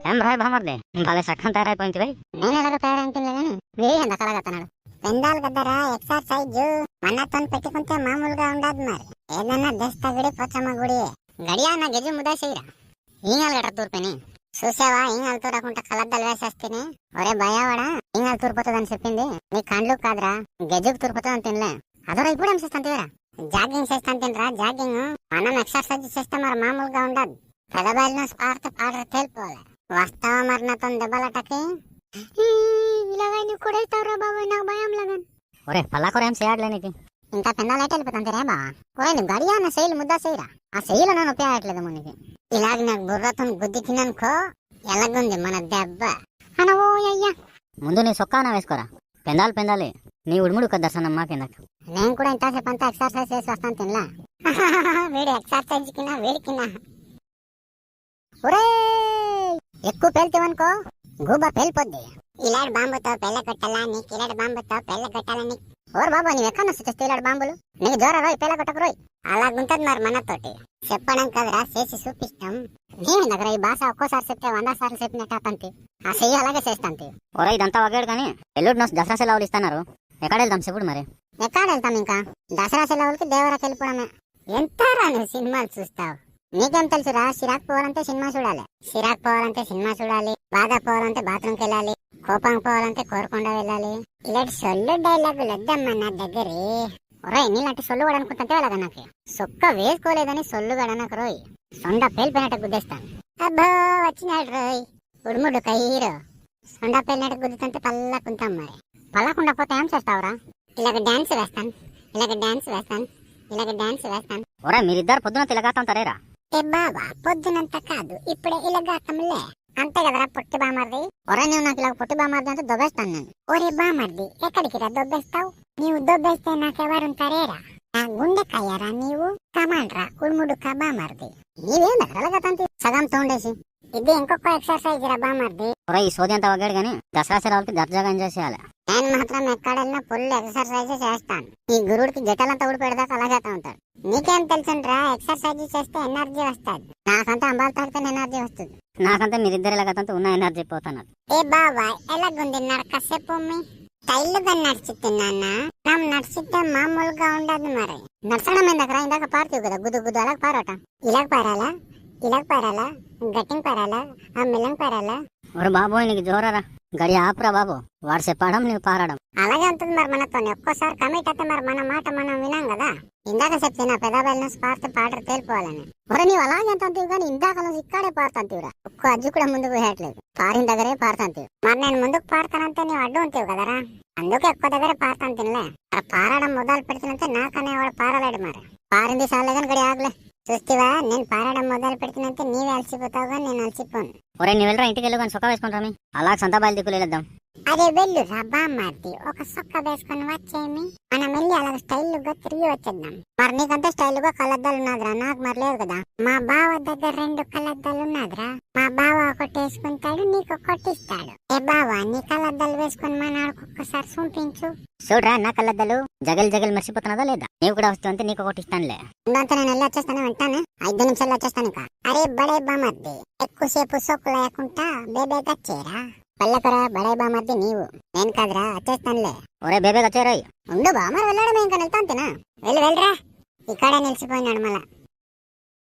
ఏం రాయ్ బామర్ది? భలే సక్కం తయారైపోయింది భయ్ నేను ఎలాగో తయారైంటిలే వేరే వేయి ఎంత కలగతున్నాడు పెందాలు కదరా ఎక్సర్సైజ్ మన్నతో పెట్టుకుంటే మామూలుగా ఉండదు మరి. ఏదన్నా దస్త గుడి పోచమ్మ గుడి. గడియా నా గెజు ముదా చేయరా? ఈనాలు గట్ర తూర్పుని. చూసావా ఈనాలు తూరకుండా కలద్దలు వేసేస్తేనే? ఒరే భయవాడా ఈనాలు తూర్పుతుందని చెప్పింది. నీ కండ్లు కాదురా గెజుకు తూర్పుతుందని తినలే. అదొరా ఇప్పుడు ఏం తీరా జాగింగ్ చేస్తాను తినరా? జాగింగ్? మనం ఎక్సర్సైజ్ చేస్తే మరి మామూలుగా ఉండదు. పెదబాయిలో స్పార్త పాడరు తేలిపోవాలి వస్తావా మరి నాతో దెబ్బలటకి? ఇలాగ నువ్వు కూడా ఇస్తావురా బాబు నాకు భయం లేదని ఒరే పల్లాకూర ఏం చేయట్లే నీకు? ఇంకా పెన్నాలైతే వెళ్ళిపోతాను రే బావా ఒరే నువ్వు గడియా నా శైలి ముద్దా చేయరా ఆ శైలి నన్ను ఉపయోగట్లేదు మునికి ఇలాగ నాకు బుర్రతో గుద్ది తిన్నానుకో ఎలాగుంది మన దెబ్బ. అనవో అయ్యా. ముందు నీ సొక్కాన వేసుకోరా? పెందాలు పెందాలి. నీ ఉడుముడు దర్శనం మాకెందుకు నేను కూడా ఇంతసేపు అంతా ఎక్సర్సైజ్ చేసి వస్తాను తినలా? వీడు ఎక్సర్సైజ్ వేడికినా? ఒరే ఎక్కువ పేల్తావనుకో గూబ పేలిపోద్ది. ఇలాంటి బాంబుతో పెళ్ళ కొట్టాలా నీకు? ఇలాంటి బాంబుతో పెళ్ళ కొట్టాలని ఓరు బాబా నీవు ఎక్కడ వస్తే ఇలాంటి బాంబులు? నీకు జ్వర రోయ్ పెళ్ళ కొట్టకు రోయ్. అలాగుంటది మరి మనతోటి. చెప్పడం కదరా చేసి చూపిస్తాం. నేను దగ్గర ఈ భాష ఒక్కోసారి చెప్తే వంద సార్లు చెప్పినట్టు అతంతి ఆ చెయ్యి అలాగే చేస్తాంతి. ఒరే ఇదంతా వగేడు కానీ ఎల్లుడి నోస్ దసరా సెలవులు ఇస్తున్నారు. ఎక్కడ వెళ్దాం చెప్పుడు మరి? ఎక్కడ వెళ్తాం ఇంకా? దసరా సెలవులకి దేవరాకి వెళ్ళిపోవడమే. ఎంత నువ్వు సినిమాలు చూస్తావు? నీకేం తెలుసురా సిరాక్ పోవాలంటే సినిమా చూడాలి. సిరాక్ పోవాలంటే సినిమా చూడాలి. బాధ పోవాలంటే బాత్రూమ్కి వెళ్ళాలి. కోపం పోవాలంటే కోరకుండా వెళ్ళాలి. ఇలాంటి సొల్లు డైలాగులు వద్దమ్మా నా దగ్గరే. ఒరే నీలాంటి సొల్లు కూడా అనుకుంటుంటే నాకు? సొక్క వేసుకోలేదని సొల్లు నాకు రోయ్. సొండ పేలిపోయినట్టు గుద్దేస్తాను. అబ్బో వచ్చినాడు రోయ్. ఉడుముడు కయ్యీరు సొండ పేలినట్టు గుద్దుతుంటే పల్లకుంటాం మరి. పల్లకుండా పోతే ఏం చేస్తావురా? ఇలాగ డాన్స్ వేస్తాను. ఇలాగ డాన్స్ వేస్తాను. ఇలాగ డాన్స్ వేస్తాను. ఒరే మీరిద్దరు పొద్దున తిలగాతాం తరేరా? ఏ బాబా పొద్దునంత కాదు ఇప్పుడే ఇలాగాకంలే అంతే కదరా పొట్టి బామర్ది? ఒరే నువ్వు నాకు ఇలా పొట్టి బామర్ది అంటే దొబ్బేస్తాను నేను. ఒరే బామర్ది ఎక్కడికి రా దొబ్బేస్తావు? నీవు దొబ్బేస్తే నాకెవరుంటారేరా? నా గుండెకాయరా నీవు? కమాండ్రా ఉడుముడు కా బామర్ది. నీవేం అలాగతంతి సగం తోండేసి. ఇది ఇంకొక ఎక్సర్సైజ్ రా బామర్ది. ఒరే ఈ సోది అంతా వగేడు కానీ దసరా సెలవులకి దర్జాగా ఎంజాయ్ చేయాలి నేను మాత్రం ఎక్కడెళ్ళినా ఫుల్ ఎక్సర్సైజ్ చేస్తాను. ఈ గురుడికి జటలంతా ఊడిపెడదాకా అలాగే ఉంటాడు. నీకేం తెలుసుండ్రా ఎక్సర్సైజ్ చేస్తే ఎనర్జీ వస్తుంది. నాకంతా అంబాలు తాడితే ఎనర్జీ వస్తుంది. నాకంతా మీరిద్దరు ఎలాగతంతా ఉన్న ఎనర్జీ పోతున్నారు ఏ బాబా ఎలాగుంది నరకసేపు స్టైల్గా మనం నడిచితే మామూలుగా ఉండదు మరి. నడచడం ఇందాక పారుతావు కదా గుద్దు గుద్దు అలాగ పారట. ఇలాగ పారాలా? ఇలాగ పారాలా? గట్టింగ్ పారాలా? ఆ పారాలా? ఒరే బాబోయ్ నీకు జోరరా? గడి ఆపురా బాబు వాడు చెప్పడం నువ్వు పారడం అలాగే ఉంటుంది మరి మనతో ఒక్కోసారి కమిట్ అయితే మరి మన మాట మనం వినాం కదా. ఇందాక చెప్తున్నా పెదబెల్లిన స్పార్త పాటలు తేలిపోవాలని. మరి నీవు అలాగే అంతంతివి కానీ ఇందాక నుంచి ఇక్కడే పారుతాంతివిరా ఒక్క అజ్జు కూడా ముందుకు పోయట్లేదు పారిన దగ్గరే పారుతాంతివి మరి నేను ముందుకు పాడతానంటే నీవు అడ్డు ఉంటావు కదరా. అందుకే ఎక్కువ దగ్గరే పాడతాను తినలే మరి పారడం మొదలు పెడుతుంటే నాకనే వాడు పారలేడు మరి. పారింది సార్లే కానీ గడి ఆగలే. చూస్తివా నేను పారడం మొదలు పెడుతున్నంత నీవే అలసిపోతావుగా నేను అలసిపోను. ఒరే నీ వెళ్ళరా? ఇంటికి వెళ్ళి కానీ సొక్క వేసుకుంటారా అలా సంతా బయలు దిక్కులు వెళ్దాం అరే వెళ్ళు రబ్బా మార్ది ఒక సొక్క వేసుకొని వచ్చేమి మనం వెళ్ళి అలా స్టైల్గా తిరిగి వచ్చేద్దాం. మరి నీకంటే స్టైల్గా కలద్దాలు ఉన్నదిరా నాకు మరి లేదు కదా. మా బావ దగ్గర రెండు కలద్దాలు ఉన్నదిరా. మా బావ ఒకటి వేసుకుంటాడు నీకు ఒకటి ఇస్తాడు. ఏ బావ నీ కలద్దాలు వేసుకొని మా నాడుకు ఒక్కసారి చూపించు. చూడరా నా కళ్ళద్దలు జగల్ జగల్ మర్చిపోతున్నదా లేదా? నీవు కూడా వస్తుంటే నీకు ఒకటి ఇస్తానులే. ఇంకొంత నేను వెళ్ళి వచ్చేస్తాను వెంటాను? ఐదు నిమిషాలు వచ్చేస్తాను ఇంకా. అరే బడే బామర్ది ఎక్కువసేపు సొక్కు లేకుండా బేబేగా చేరా పల్లకరా బడే బామర్ది నీవు. నేను కాదురా వచ్చేస్తానులే. ఒరే బేబే వచ్చారాయి ఉండు బామర్ వెళ్ళడమే ఇంకా వెళ్తాను తినా. వెళ్ళి వెళ్ళరా. ఇక్కడే నిలిచిపోయినాడు మళ్ళా.